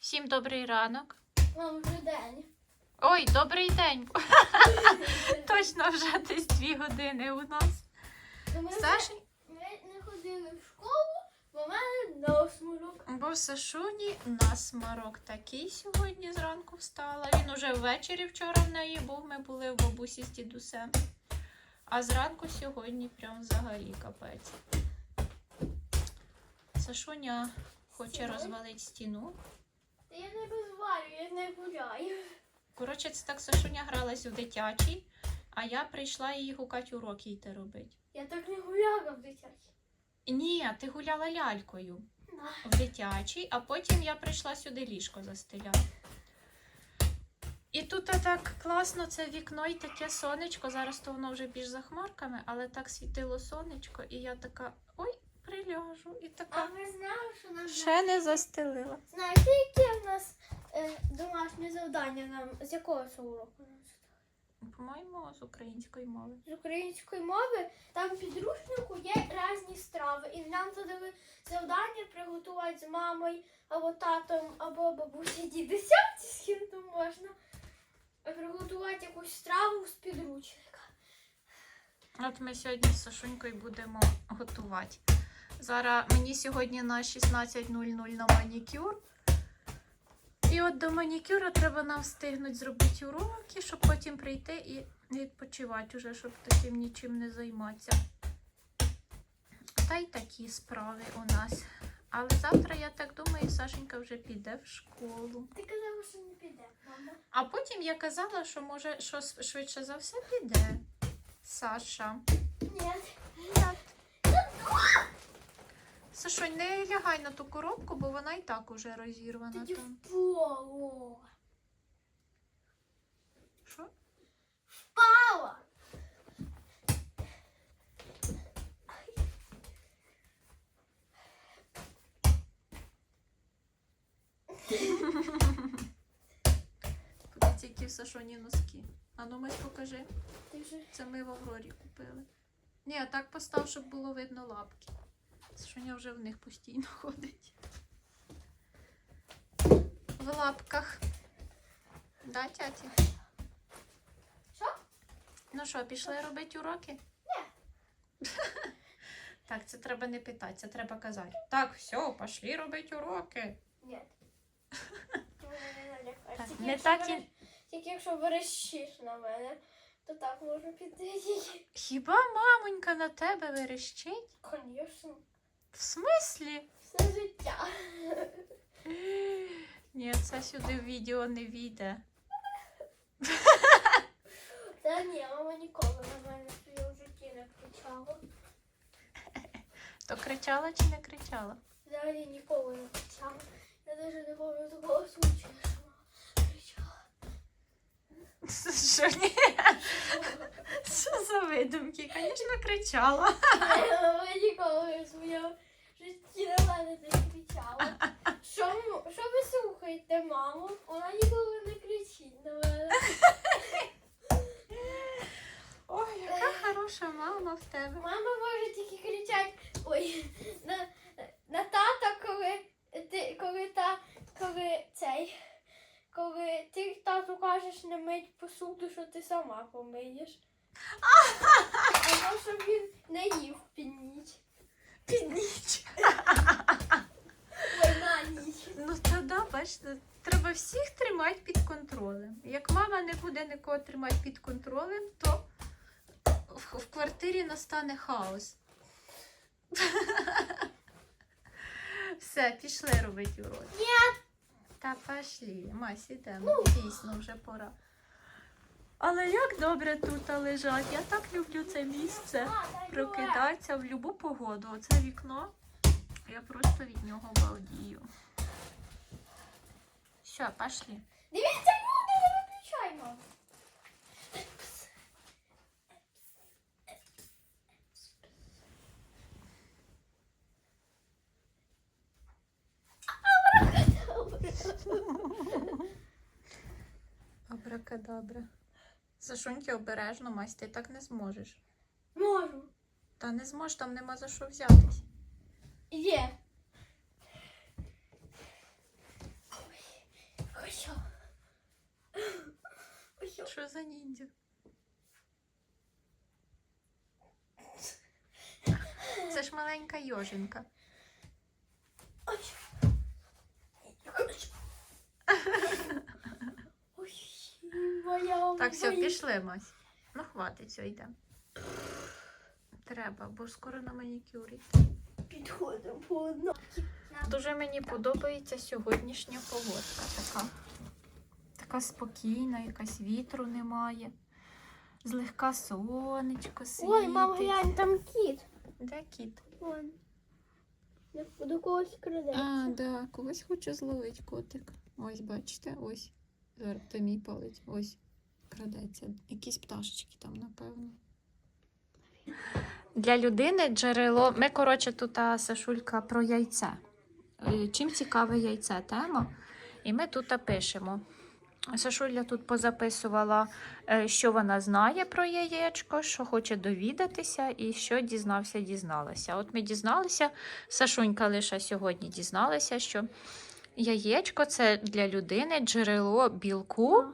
Всім добрий ранок. Вам вже день. Ой, добрий день. Точно вже десь дві години у нас. Ми, Саші, ми не ходили в школу, бо в мене насморок. бо в Сашуні насморок такий сьогодні зранку встала. Він уже ввечері вчора в неї був. Ми були в бабусі з дідусем. А зранку сьогодні прям взагалі капець. Сашуня хоче розвалити стіну. Та я не розвалюю, я не гуляю. Коротше, це так Сашуня гралась у дитячий, а я прийшла її гукати уроки йти робити. Я так не гуляла в дитячій. Ні, ти гуляла лялькою в дитячий, а потім я прийшла сюди ліжко застеляти. І тут так класно це вікно і таке сонечко. Зараз то воно вже більш за хмарками, але так світило сонечко, і я така приляжу. І А така ви знали, що нам ще не застелила. знаєте, яке в нас е, домашнє завдання нам з якого це уроку? По-моєму, з української мови. З української мови там в підручнику є різні страви, і нам задали завдання приготувати з мамою або татом, або бабусі дідусем, з ким там можна. Приготувати якусь страву з підручника. От ми сьогодні з Сашунькою будемо готувати. Зараз мені сьогодні на 16.00 на манікюр. І от до манікюра треба нам встигнути зробити уроки, щоб потім прийти і відпочивати уже, щоб таким нічим не займатися. Та й такі справи у нас. Але завтра, я так думаю, Сашенька вже піде в школу. Ти казала, що не піде, мама. А потім я казала, що може що швидше за все піде. Саша. Ні. Сашонь, не лягай на ту коробку, бо вона і так уже розірвана Тоді там. впало. Що? Впала. Подивіться, які в Сашоні носки. А ну Мись, покажи. Це ми в Аврорі купили. Ні, а так постав, щоб було видно лапки. Сашоня вже в них постійно ходить. В лапках. Да, тяті? Що? Ну що, пішли робити уроки? Ні. Так, це треба не питати, це треба казати. Так, все, пішли робити уроки. Ні. Не. Так, Тільки не якщо так і- Тільки якщо верещиш на мене, то так можу піти. Хіба мамонька на тебе верещить? Звісно. В смислі? Все життя. Ні, це сюди в відео не війде. Та ні, мама ніколи на мене в своєму житті не кричала. То кричала чи не кричала? Взагалі ніколи не кричала. Я навіть не пам'ятаю такого случаю, що мама кричала. Що ні? За видумки? Звісно, кричала. Мама ніколи в своєму житті на мене не кричала. Що, що ви слухаєте, маму? Вона ніколи не кричить на мене. Ой, яка хороша мама в тебе. Мама може тільки кричати ой, на, на тата, коли ти коли та коли цей. Коли ти тату кажеш не мить посуду, що ти сама помиєш. Або щоб він не їв під ніч. Під ніч. Ой, на ніч. Ну тоді, бачите, треба всіх тримати під контролем. Як мама не буде нікого тримати під контролем, то в, в квартирі настане хаос. Все, пішли робити уроки. Та пішли. Мась, ідемо. Дійсно, вже пора. Але як добре тут лежать. Я так люблю це місце. Прокидатися в будь-яку погоду. Оце вікно. Я просто від нього балдію. Все, пішли. Дивіться, люди, не виключай, мам. Абракадабра. Сашуньки обережно, Мась, ти так не зможеш. Можу. Та не зможеш, там нема за що взятись. Є. Ой, Що за ніндзя? Це ж маленька йожинка. Ой. Ой. Так, все, пішли, Мась. Ну, хватить, все, йдемо. Треба, бо ж скоро на манікюрі. Підходимо по одному. Дуже мені подобається сьогоднішня погодка така. Така спокійна, якась вітру немає. Злегка сонечко світить. Ой, мам, глянь, там кіт. Де кіт? Вон. До когось крадеться. А, да, когось хочу зловити котик. Ось, бачите, ось. Це мій палець. Ось крадеться. Якісь пташечки там, напевно. Для людини джерело. Ми, коротше, тут Сашулька про яйце. Чим цікаве яйце тема? І ми тут пишемо. Сашуля тут позаписувала, е, що вона знає про яєчко, що хоче довідатися і що дізнався, дізналася. От ми дізналися, Сашунька лише сьогодні дізналася, що яєчко це для людини джерело білку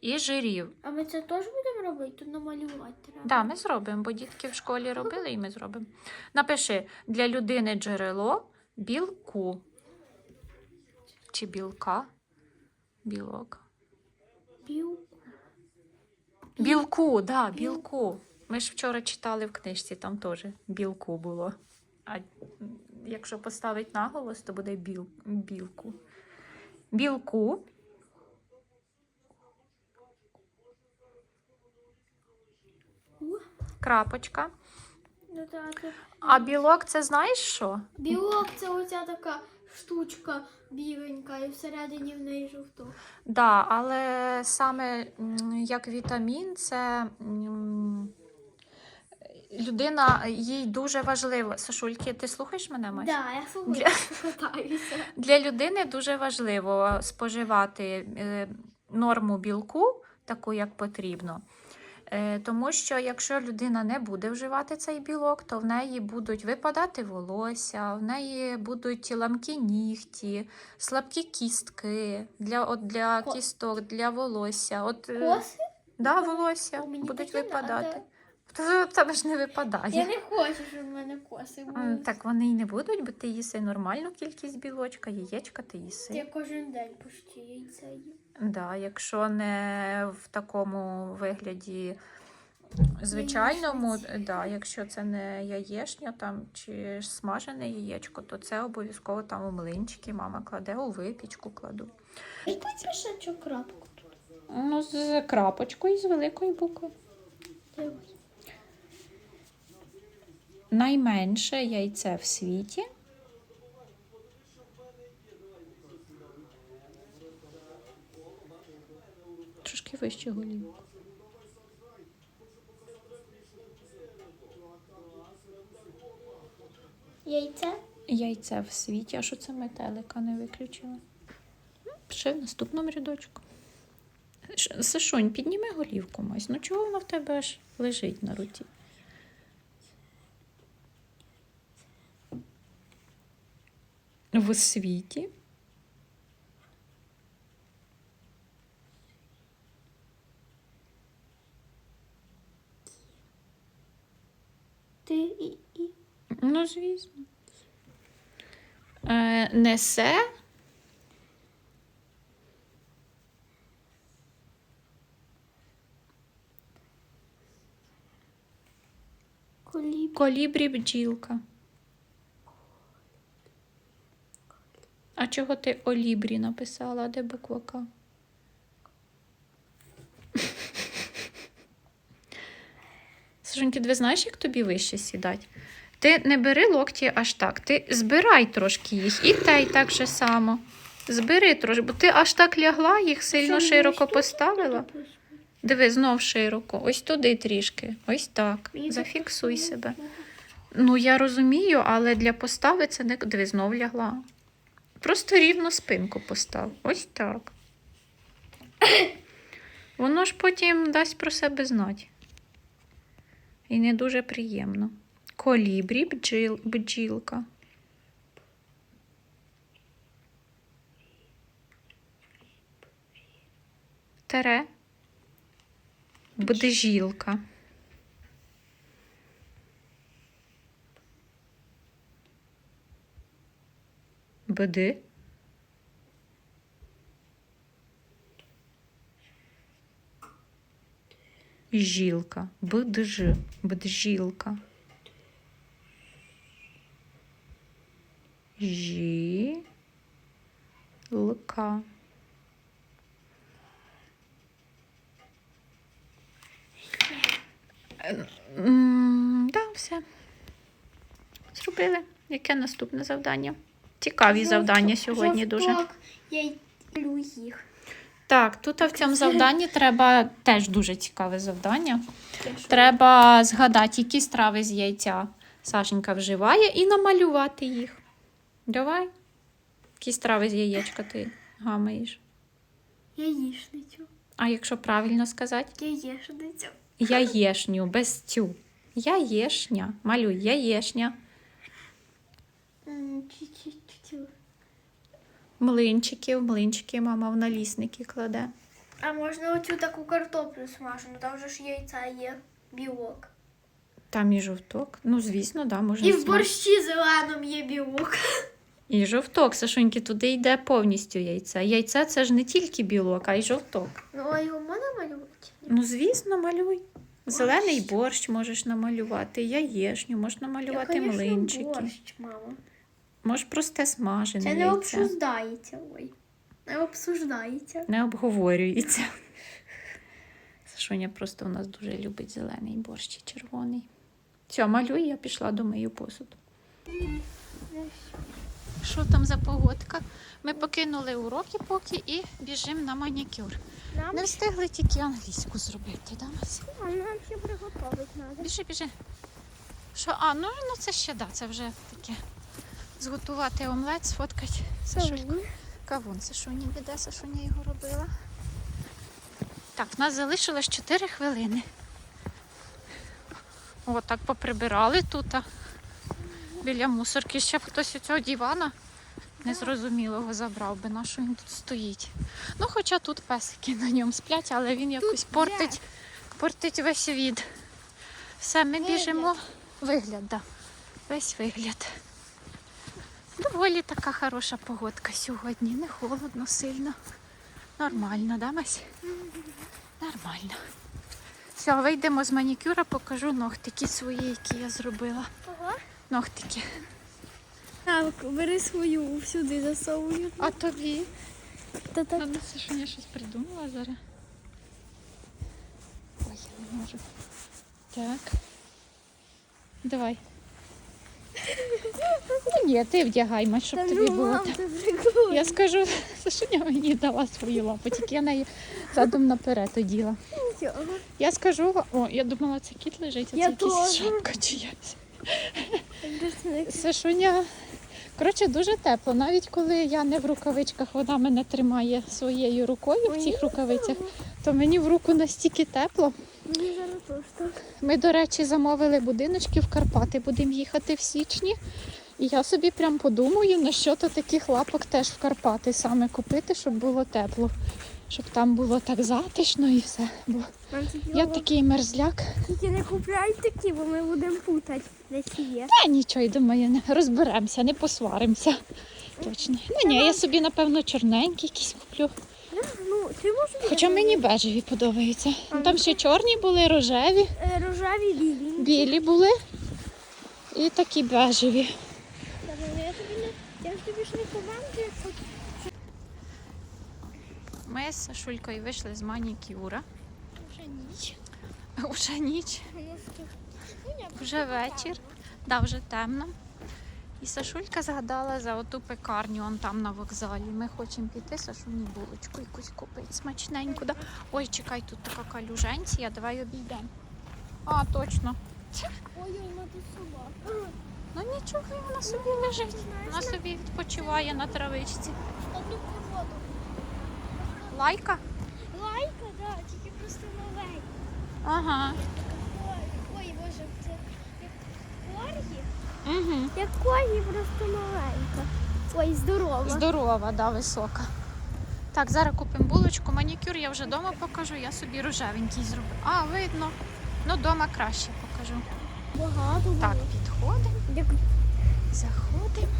і жирів. А ми це теж будемо робити? Тут намалювати треба. Да, ми зробимо, бо дітки в школі робили і ми зробимо. Напиши для людини джерело білку. Чи білка? Білок. Біл. Білку, да, білку. Ми ж вчора читали в книжці, там теж білку було. А якщо поставити наголос, то буде біл, білку. Білку. Крапочка. Ну, так, А білок це знаєш що? Білок це оця така штучка біленька, і всередині в неї жовток. Да, але саме як вітамін, це людина, їй дуже важливо. Сашульки, ти слухаєш мене, Мась? Да, я слухаю, катаюся. Для людини дуже важливо споживати е, норму білку, таку як потрібно. Е, Тому що якщо людина не буде вживати цей білок, то в неї будуть випадати волосся, в неї будуть ламкі нігті, слабкі кістки для, от для кісток, для волосся. От, е, Коси? Да, волосся О, будуть випадати. То в тебе ж не випадає. Я не хочу, щоб в мене коси були. Так вони й не будуть, бо ти їси нормальну кількість білочка, яєчка ти їси. Я кожен день почти яйця їм. Да, якщо не в такому вигляді звичайному, да, якщо це не яєшня там чи смажене яєчко, то це обов'язково там у млинчики мама кладе, у випічку кладу. І крапку тут. Ну, з крапочкою, з великої букви. Дивись. Найменше яйце в світі. Трошки вище голівку. Яйце? Яйце в світі. А що це метелика не виключила? Ще в наступному рядочку. Сашунь, підніми голівку, Мась. Ну чого вона в тебе аж лежить на руці? В світі. Ти і, і. Ну, звісно. Е, несе колібрі бджілка. А чого ти олібрі написала? Де буква К? Сашеньки, ти знаєш, як тобі вище сідати? Ти не бери локті аж так. Ти збирай трошки їх. І те, і так же само. Збери трошки, бо ти аж так лягла, їх сильно Що, широко поставила. Диви, знов широко. Ось туди трішки. Ось так. Мені Зафіксуй так себе. Ну, я розумію, але для постави це не диви, знов лягла. Просто рівно спинку постав. Ось так. Воно ж потім дасть про себе знати. І не дуже приємно. Колібрі, бджіл, бджілка. Тере. Буде Буде. Жілка. Бдж. Бджілка. Жілка. Да, все. Зробили. Яке наступне завдання? Цікаві завдання сьогодні дуже. Я люблю їх. Так, тут в цьому завданні треба теж дуже цікаве завдання. Треба згадати, які страви з яйця Сашенька вживає, і намалювати їх. Давай. Які страви з яєчка ти гамаєш? Яєшницю. А якщо правильно сказати? Яєшницю. Яєшню, без цю. Яєшня. Малюй, яєшня. Чу-чу-чу-чу. Млинчики, мама в налісники кладе. А можна оцю таку картоплю смажену, там же ж яйця є, білок. Там і жовток. Ну, звісно, да, можна. І в борщі зеленому є білок. І жовток, Сашуньки, туди йде повністю яйце. Яйце це ж не тільки білок, а й жовток. Ну, а його можна малювати? Ну, звісно, малюй. Зелений борщ можеш намалювати, яєшню, можеш намалювати Я, конечно, млинчики. борщ, мама. Можеш просте смажене Це не яйце. обсуждається, ой. Не обсуждається. Не обговорюється. Сашуня просто у нас дуже любить зелений борщ і червоний. Все, малюй, я пішла до мию посуд. Що там за погодка? Ми покинули уроки поки і біжимо на манікюр. Нам, Не встигли тільки англійську зробити, да, Мась? а нам ще приготувати треба. Біжи, біжи. Що, а, ну, ну це ще да, це вже таке. Зготувати омлет, сфоткати. Сашульку. Кавун Сашуні біде, Сашуня його робила. Так, в нас залишилось 4 хвилини. О, так поприбирали тут. а. Біля мусорки ще б хтось у цього дивана незрозумілого забрав би, на що він тут стоїть. Ну, хоча тут песики на ньому сплять, але він якось портить, портить весь від. Все, ми Вигляд. біжимо. Вигляд, да. Весь вигляд. Доволі така хороша погодка сьогодні. Не холодно сильно. Нормально, да, Мась? Нормально. Все, вийдемо з манікюра, покажу ногтики свої, які я зробила. Ага. Ногтики. Так, бери свою, всюди засовую. А тобі? Та так. Надо Сашуня щось придумала зараз. Ой, я не можу. Так. Давай. Ну, ні, ти вдягай, щоб тобі було. так. Я скажу, Сашуня мені дала свою лапу, тільки я неї задом наперед оділа. Я скажу, о, я думала, це кіт лежить, а це якась шапка чиясь. Сашуня, коротше, дуже тепло. Навіть коли я не в рукавичках, вона мене тримає своєю рукою в цих рукавицях, то мені в руку настільки тепло. Ми, до речі, замовили будиночки в Карпати, будемо їхати в січні. І я собі прям подумаю, на що то таких лапок теж в Карпати саме купити, щоб було тепло. Щоб там було так затишно і все. Бо я такий мерзляк. Тільки не купляй такі, бо ми будемо путати. Десь є. Та нічого, думаю, не розберемося, не посваримося. Точно. Ну ні, я собі, напевно, чорненькі якісь куплю. Ти можеш Хоча мені бежеві подобаються. Ну, Там ще чорні були, рожеві, Е, рожеві білі. білі були і такі бежеві. Я тобі не я ж тобі ж не командую, якщо Ми з Сашулькою вийшли з манікюра. вже ніч. Уже ніч, Ну, що? Ну, я вже вечір, да, вже темно. І Сашулька згадала за оту пекарню он там на вокзалі. Ми хочемо піти, Сашуні булочку якусь купити смачненьку. Да? Ой, чекай, тут така калюженція, давай обійдемо. А, точно. Ой-ой, вона тут собака. Ну нічого, вона собі лежить. Вона собі відпочиває на травичці. Лайка? Лайка, да, тільки просто маленька. Ага. Ой, ой, боже, це як коргі. Угу. Як коргі, просто маленька. Ой, здорова. Здорова, да, висока. Так, зараз купимо булочку. Манікюр я вже вдома покажу, я собі рожевенький зроблю. А, видно. Ну, вдома краще покажу. Багато. Так, підходимо, заходимо.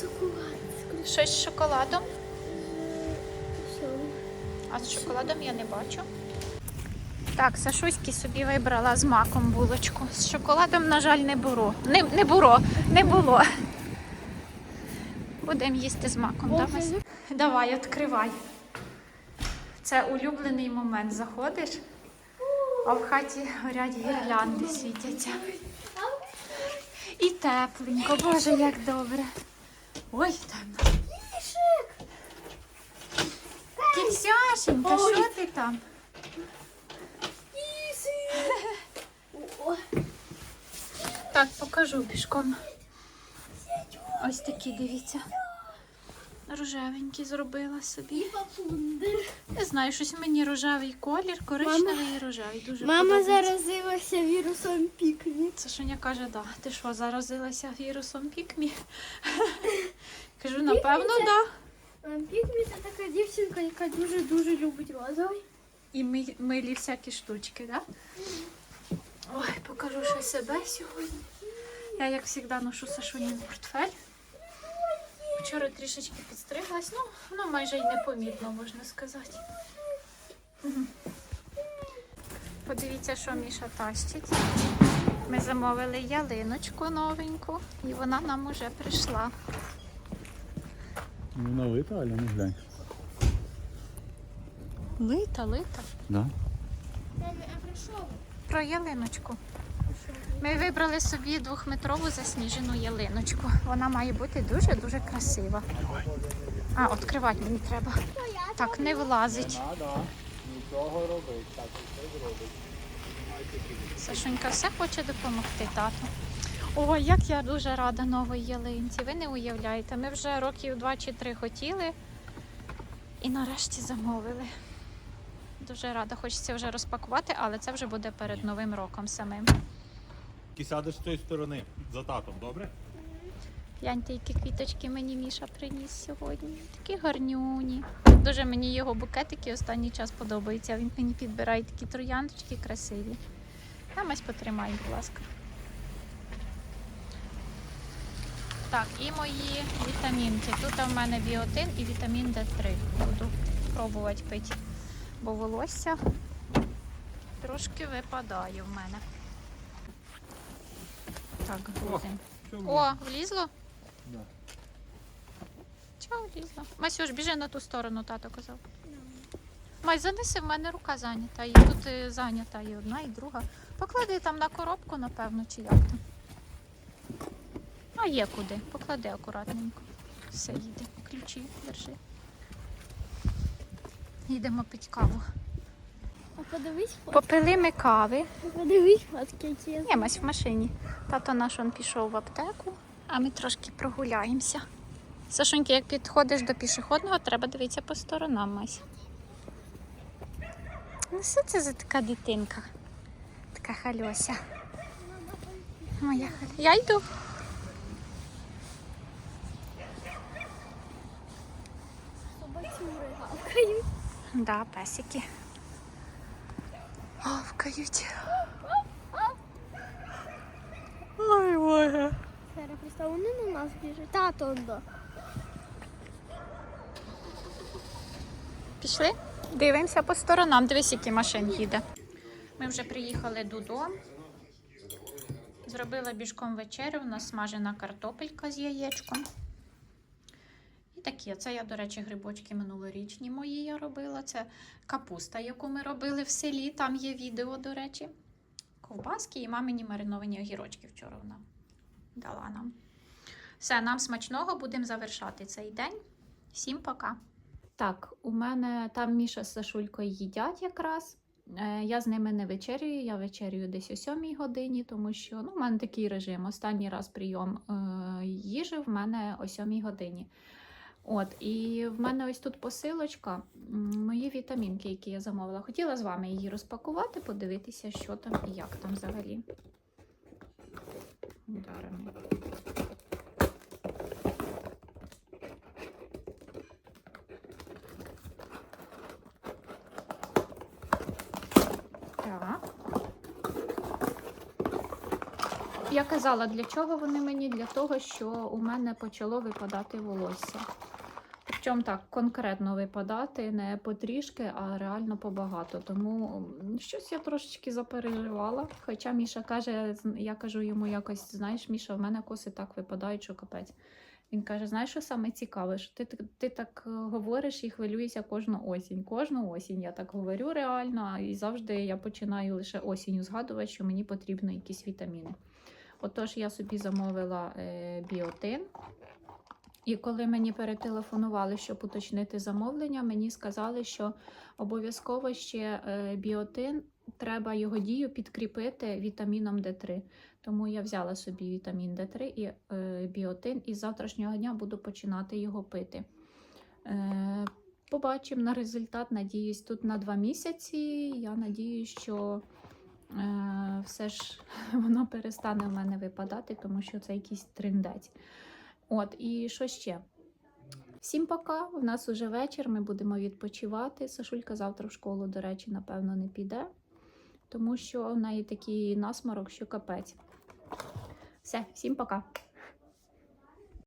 шоколад. Щось з шоколадом. А з шоколадом я не бачу. Так, Сашуськи собі вибрала з маком булочку. З шоколадом, на жаль, не було. Не, не було, не було. Будемо їсти з маком. да, Вась? Давай, відкривай. Це улюблений момент. Заходиш, а в хаті горять гірлянди світяться. І тепленько, боже, як добре. Ой, темно. Кіксяшенька, що ти там? Так, покажу пішком. Ось такі, дивіться. Рожевенькі зробила собі. Не знаю, щось мені рожевий колір, коричневий і рожевий. Дуже Мама подобається. заразилася вірусом пікві. Сашуня каже, да. Ти що, заразилася вірусом пікмі? Кажу, напевно, це- да. Пікві це така дівчинка, яка дуже-дуже любить розовий. І милі всякі штучки, да? Ой, покажу ще себе сьогодні. Я, як завжди, ношу Сашунін портфель. Вчора трішечки підстриглась, ну, воно майже й непомітно, можна сказати. Подивіться, що Міша тащить. Ми замовили ялиночку новеньку, і вона нам уже прийшла. Вона лита, Аля, ну глянь. Лита, лита. Да? А прийшов? Про ялиночку. Ми вибрали собі двохметрову засніжену ялиночку. Вона має бути дуже-дуже красива. А, відкривати мені треба. Так, не влазить. Нічого робити. Так. Сашунька все хоче допомогти тату. Ой, як я дуже рада новій ялинці. Ви не уявляєте, ми вже років два чи три хотіли і нарешті замовили. Дуже рада. Хочеться вже розпакувати, але це вже буде перед Новим роком самим. Ти сядеш з тої сторони за татом, добре? Гляньте, які квіточки мені Міша приніс сьогодні. Такі гарнюні. Дуже мені його букетики останній час подобаються. Він мені підбирає такі трояндочки красиві. Намась потримай, будь ласка. Так, і мої вітамінки. Тут в мене біотин і вітамін Д3. Буду пробувати пити, бо волосся трошки випадає в мене. Так, грудень. О, влізло? Да. Чого влізло? Масюш, біжи на ту сторону, тато казав. Май, занеси, в мене рука зайнята. І тут е, зайнята і одна, і друга. Поклади там на коробку, напевно, чи як там. А є куди. Поклади акуратненько. Все, їде. Ключі, держи. Їдемо пити каву. А подивись, фот- Попили ми кави. подивись фотки, які я Є мась в машині. Тато наш он пішов в аптеку, а ми трошки прогуляємося. Сашуньки, як підходиш до пішохідного, треба дивитися по сторонам, Мась. Ну, що це за така дитинка? Така хальося. Моя халя. Я йду. Да, песики. Гавкають. Ой, моя. Зараз просто вони на нас біжать. Тато он до. Пішли? Дивимося по сторонам. Дивись, які машин їде. Ми вже приїхали додому. Зробила біжком вечерю. У нас смажена картопелька з яєчком. Такі. Це я, до речі, грибочки минулорічні мої я робила. Це капуста, яку ми робили в селі. Там є відео, до речі. Ковбаски і мамині мариновані огірочки вчора вона дала нам. Все, нам смачного, будемо завершати цей день. Всім пока! Так, у мене там Міша з Сашулькою їдять якраз. Е, Я з ними не вечерюю, я вечерюю десь о 7 годині, тому що ну, у мене такий режим. Останній раз прийом е, їжі в мене о 7 годині. От, і в мене ось тут посилочка мої вітамінки, які я замовила. Хотіла з вами її розпакувати, подивитися, що там і як там взагалі. Дарами. Так. Я казала, для чого вони мені? Для того, що у мене почало випадати волосся. Причому так конкретно випадати, не потрішки, а реально побагато. Тому щось я трошечки запереживала. Хоча Міша каже, я кажу йому якось: знаєш, Міша, в мене коси так випадають, що капець. Він каже: знаєш, що саме цікаве, що ти, ти так е, говориш і хвилюєшся кожну осінь. Кожну осінь я так говорю реально, і завжди я починаю лише осінню згадувати, що мені потрібно якісь вітаміни. Отож, я собі замовила е, біотин. І коли мені перетелефонували, щоб уточнити замовлення, мені сказали, що обов'язково ще е, біотин, треба його дію підкріпити вітаміном Д3. Тому я взяла собі вітамін Д3 і е, біотин, і з завтрашнього дня буду починати його пити. Е, побачимо на результат. Надіюсь, тут на два місяці. Я надіюсь, що все ж воно перестане в мене випадати, тому що це якийсь триндець. От, і що ще? Всім пока. У нас уже вечір, ми будемо відпочивати. Сашулька завтра в школу, до речі, напевно, не піде, тому що в неї такий насморок, що капець. Все, всім пока.